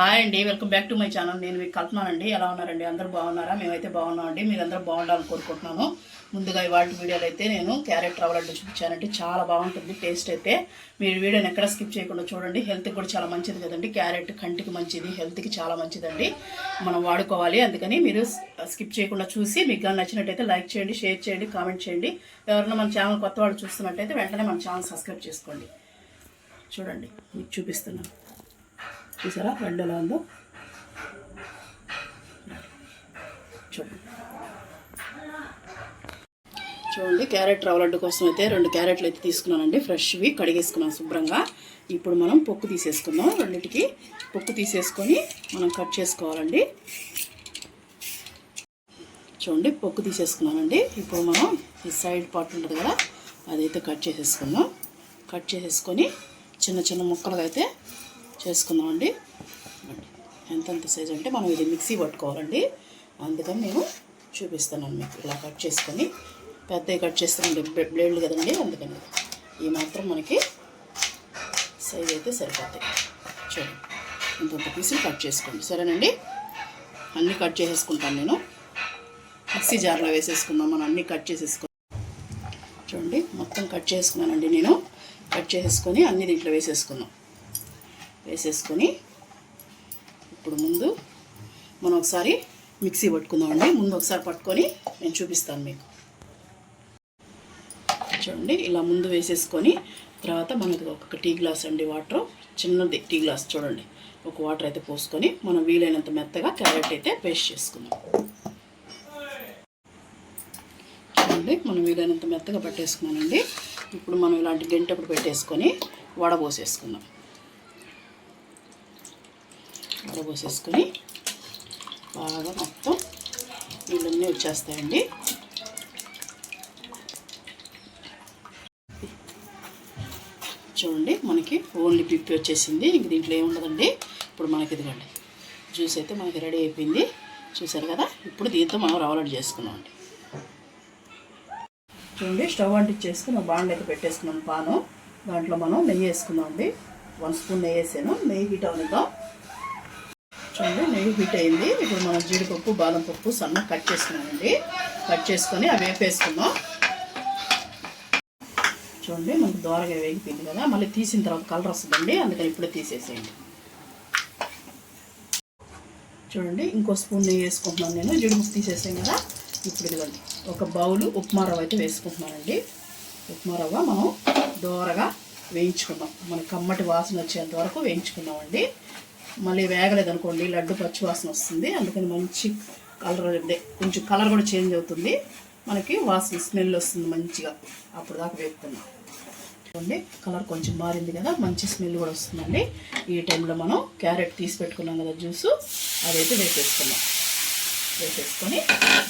Hi అండి welcome back to my channel. నేను మీకు కల్పనానండి ఎలా ఉన్నారండి? అందరూ బాగున్నారా? మేమైతే బాగున్నామండి మీరందరూ బాగుండాలని కోరుకుంటున్నాను. ముందుగా ఇవాళ వీడియోలో అయితే నేను క్యారెట్ రవ్వ లడ్డు చూపించానంటే చాలా బాగుంటుంది టేస్ట్ అయితే. మీరు వీడియోని ఎక్కడ స్కిప్ చేయకుండా చూడండి. హెల్త్కి కూడా చాలా మంచిది కదండి. క్యారెట్ కంటికి మంచిది హెల్త్కి చాలా మంచిదండి. మనం వాడుకోవాలి. అందుకని మీరు స్కిప్ చేయకుండా చూసి మీకు కానీ నచ్చినట్టయితే లైక్ చేయండి షేర్ చేయండి కామెంట్ చేయండి. ఎవరైనా మన ఛానల్ కొత్త వాళ్ళు చూస్తున్నట్టయితే వెంటనే మన ఛానల్ సబ్స్క్రైబ్ చేసుకోండి. చూడండి మీకు చూపిస్తున్నాను. చూసారా? రెండు ఎలా ఉందో? చూడండి. చూడండి క్యారెట్ రవ్వ లడ్డు కోసం అయితే రెండు క్యారెట్లు అయితే తీసుకున్నానండి. ఫ్రెష్వి కడిగేసుకున్నాను శుభ్రంగా. ఇప్పుడు మనం పొక్కు తీసేసుకుందాం. రెండింటికి పొక్కు తీసేసుకొని మనం కట్ చేసుకోవాలండి. చూడండి పొక్కు తీసేసుకున్నానండి. ఇప్పుడు మనం ఈ సైడ్ పార్ట్ ఉంటుంది కదా అదైతే కట్ చేసేసుకుందాం. కట్ చేసేసుకొని చిన్న చిన్న ముక్కలుగా అయితే చేసుకుందామండి. ఎంతెంత సైజ్ అంటే మనం ఇది మిక్సీ పట్టుకోవాలండి. అందుకని నేను చూపిస్తున్నాను మీకు. ఇలా కట్ చేసుకొని పెద్దవి కట్ చేస్తానండి బ్లేడ్లు కదండి. అందుకని ఈ మాత్రం మనకి సైజ్ అయితే సరిపోతాయి. చూడండి. ఇంకొక పీసులు కట్ చేసుకోండి. సరేనండి? అన్నీ కట్ చేసేసుకుంటాను నేను. మిక్సీ జార్లో వేసేసుకుందాం. మనం అన్నీ కట్ చేసేసుకుందాం చూడండి. మొత్తం కట్ చేసుకున్నానండి నేను. కట్ చేసేసుకొని అన్ని దీంట్లో వేసేసుకుందాం. వేసేసుకొని ఇప్పుడు ముందు మనం ఒకసారి మిక్సీ పట్టుకుందామండి ముందు ఒకసారి పట్టుకొని నేను చూపిస్తాను మీకు. చూడండి ఇలా ముందు వేసేసుకొని తర్వాత మనకి ఒక టీ గ్లాస్ అండి వాటర్ చిన్నది టీ గ్లాస్ చూడండి. ఒక వాటర్ అయితే పోసుకొని మనం వీలైనంత మెత్తగా క్యారెట్ అయితే పేస్ట్ చేసుకుందాం. చూడండి మనం వీలైనంత మెత్తగా పట్టేసుకున్నానండి. ఇప్పుడు మనం ఇలాంటి గంటప్పుడు పెట్టేసుకొని వడబోసేసుకుందాం పోసేసుకొని బాగా మొత్తం నీళ్ళన్నీ వచ్చేస్తాయండి. చూడండి మనకి ఓన్లీ పిప్పి వచ్చేసింది. ఇంక దీంట్లో ఏముండదండి ఇప్పుడు మనకి ఇదిగోండి జ్యూస్ అయితే మనకి రెడీ అయిపోయింది. చూసారు కదా? ఇప్పుడు దీంతో మనం రవలడ్ చేసుకున్నామండి. చూడండి స్టవ్ అంటించేసుకుని ఒక బాండ్ అయితే పెట్టేసుకున్నాం పాను. దాంట్లో మనం నెయ్యి వేసుకున్నాం అండి వన్ స్పూన్ నెయ్యి వేసాను. నెయ్యి హీట్ అవనిద్దాం చూడండి నెయ్యి హీట్ అయింది. ఇప్పుడు మనం జీడిపప్పు బాదం పప్పు సన్న కట్ చేసుకున్నామండి. కట్ చేసుకొని అవి వేపేసుకున్నాం చూడండి మనకు దోరగా వేగిపోయింది కదా. మళ్ళీ తీసిన తర్వాత కలర్ వస్తుందండి. అందుకని ఇప్పుడే తీసేసేయండి. చూడండి ఇంకో స్పూన్ నెయ్యి వేసుకుంటున్నాను నేను. జీడిపప్పు తీసేసాను కదా. ఇప్పుడు ఇదిగోండి ఒక బౌలు ఉప్మా రవ్వ అయితే వేసుకుంటున్నానండి. ఉప్మా రవ్వ మనం దోరగా వేయించుకున్నాం మన కమ్మటి వాసన వచ్చేంత వరకు వేయించుకున్నామండి మళ్ళీ వేగలేదు అనుకోండి లడ్డు పచ్చి వాసన వస్తుంది. అందుకని మంచి కలర్ అంటే కొంచెం కలర్ కూడా చేంజ్ అవుతుంది. మనకి వాసన స్మెల్ వస్తుంది మంచిగా. అప్పుడు దాకా వేపుతున్నాం. చూడండి కలర్ కొంచెం మారింది కదా మంచి స్మెల్ కూడా వస్తుందండి. ఈ టైంలో మనం క్యారెట్ తీసి పెట్టుకున్నాం కదా జ్యూసు. అదైతే వేసేసుకున్నాం వేసేసుకొని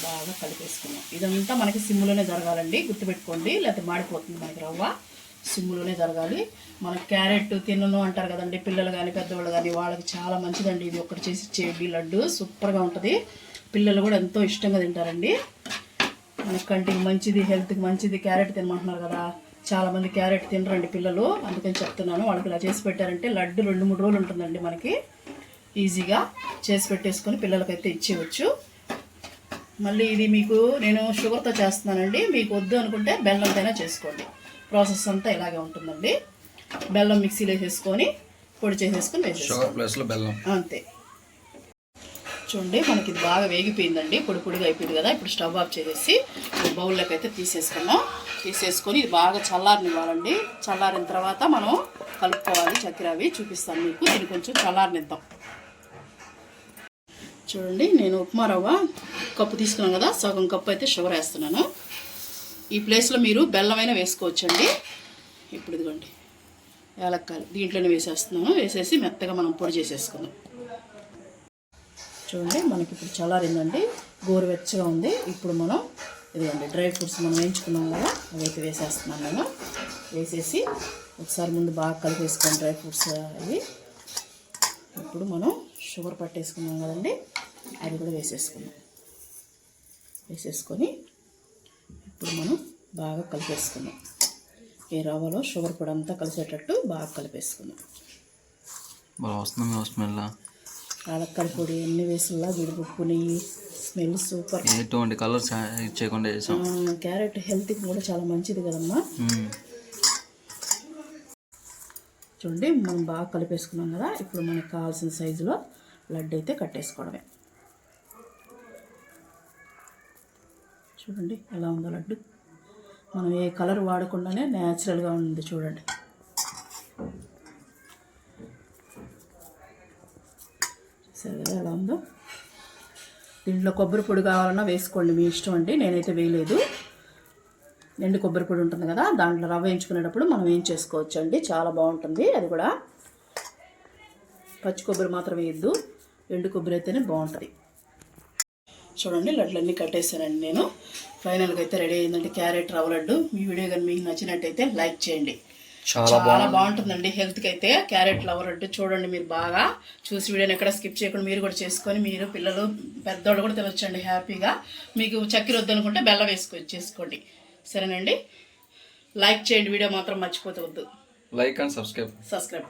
బాగా కలిపేసుకున్నాం. ఇదంతా మనకి సిమ్లోనే జరగాలండి. గుర్తుపెట్టుకోండి లేకపోతే మాడిపోతుంది మనకి రవ్వ. సిమ్లోనే జరగాలి. మన క్యారెట్ తినను అంటారు కదండి పిల్లలు కానీ పెద్దవాళ్ళు కానీ వాళ్ళకి చాలా మంచిదండి ఇది ఒకటి చేసి చేయండి లడ్డు సూపర్గా ఉంటుంది. పిల్లలు కూడా ఎంతో ఇష్టంగా తింటారండి. మన కంటికి మంచిది హెల్త్కి మంచిది క్యారెట్ తినమంటున్నారు కదా. చాలామంది క్యారెట్ తినరండి పిల్లలు. అందుకని చెప్తున్నాను వాళ్ళకి ఇలా చేసి పెట్టారంటే లడ్డు రెండు మూడు రోజులు ఉంటుందండి మనకి. ఈజీగా చేసి పెట్టేసుకొని పిల్లలకైతే ఇచ్చేయచ్చు. మళ్ళీ ఇది మీకు నేను షుగర్తో చేస్తున్నానండి. మీకు వద్దు అనుకుంటే బెల్లంతైనా చేసుకోండి. ప్రాసెస్ అంతా ఇలాగే ఉంటుందండి. బెల్లం మిక్సీలో వేసేసుకొని పొడి చేసేసుకొని బెల్లం. అంతే. చూడండి మనకి ఇది బాగా వేగిపోయిందండి. పొడి పొడిగా అయిపోయింది కదా. ఇప్పుడు స్టవ్ ఆఫ్ చేసేసి బౌల్లోకి అయితే తీసేసుకున్నాం తీసేసుకొని ఇది బాగా చల్లారనివ్వాలండి. చల్లారిన తర్వాత మనం కలుపుకోవాలి చక్కెర అవి. చూపిస్తాను మీకు. దీన్ని కొంచెం చల్లారనిద్దాం. చూడండి నేను ఉప్మా రవ్వ కప్పు తీసుకున్నాను కదా. సగం కప్పు అయితే షుగర్ వేస్తున్నాను. ఈ ప్లేస్లో మీరు బెల్లమైనా వేసుకోవచ్చండి. ఇప్పుడు ఇదిగోండి. యాలక్కాయలు దీంట్లోనే వేసేస్తున్నాము వేసేసి మెత్తగా మనం పొడి చేసేసుకుందాం. చూడండి మనకి ఇప్పుడు చల్లారిందండి గోరువెచ్చగా ఉంది. ఇప్పుడు మనం ఇదిగోండి డ్రై ఫ్రూట్స్ మనం వేయించుకున్నాం కదా అవైతే వేసేస్తున్నాను నేను. వేసేసి ఒకసారి ముందు బాగా కలిపేసుకోండి డ్రై ఫ్రూట్స్ అవి. ఇప్పుడు మనం షుగర్ పట్టేసుకున్నాం కదండి అది కూడా వేసేసుకున్నాం వేసేసుకొని ఇప్పుడు మనం బాగా కలిపేసుకున్నాం ఈ రవ్వలో షుగర్ పొడి అంతా కలిసేటట్టు బాగా కలిపేసుకున్నాం బాగా వస్తుంది స్మెల్. ఆలక్కల పొడి అన్ని వేసుల్లా జీడిపప్పు నెయ్యి స్మెల్ సూపర్. ఎటువంటి కలర్స్ ఇచ్చేయకుండా చేసాం. క్యారెట్ హెల్త్కి కూడా చాలా మంచిది కదమ్మా. మ్మ్. చూడండి మనం బాగా కలిపేసుకున్నాం కదా. ఇప్పుడు మనకు కావాల్సిన సైజులో లడ్డు అయితే కట్టేసుకోవడమే. చూడండి ఎలా ఉందో లడ్డు. మనం ఏ కలర్ వాడకుండానే న్యాచురల్గా ఉంది చూడండి. సరే కదా ఎలా ఉందో? దీంట్లో కొబ్బరి పొడి కావాలన్నా వేసుకోండి మీ ఇష్టం అండి. నేనైతే వేయలేదు. ఎండు కొబ్బరి పొడి ఉంటుంది కదా దాంట్లో రవ్వ వేయించుకునేటప్పుడు మనం ఏం చేసుకోవచ్చు అండి చాలా బాగుంటుంది అది కూడా. పచ్చి కొబ్బరి మాత్రం వేయద్దు. ఎండు కొబ్బరి అయితేనే బాగుంటుంది. చూడండి లడ్లన్నీ కట్టేసానండి నేను. ఫైనల్గా అయితే రెడీ అయిందండి క్యారెట్ రవ్వ లడ్డు. మీ వీడియో కానీ మీకు నచ్చినట్టయితే లైక్ చేయండి. చాలా బాగుంటుందండి హెల్త్కి అయితే. క్యారెట్ లవర్ అంటే చూడండి మీరు బాగా. చూసి వీడియోని ఎక్కడ స్కిప్ చేయకుండా మీరు కూడా చేసుకొని మీరు పిల్లలు పెద్దవాళ్ళు కూడా తినొచ్చండి హ్యాపీగా. మీకు చక్కెర వద్దనుకుంటే బెల్లం వేసుకో చేసుకోండి. సరేనండి? లైక్ చేయండి వీడియో మాత్రం మర్చిపోతే వద్దు. Like and subscribe. సబ్స్క్రైబ్.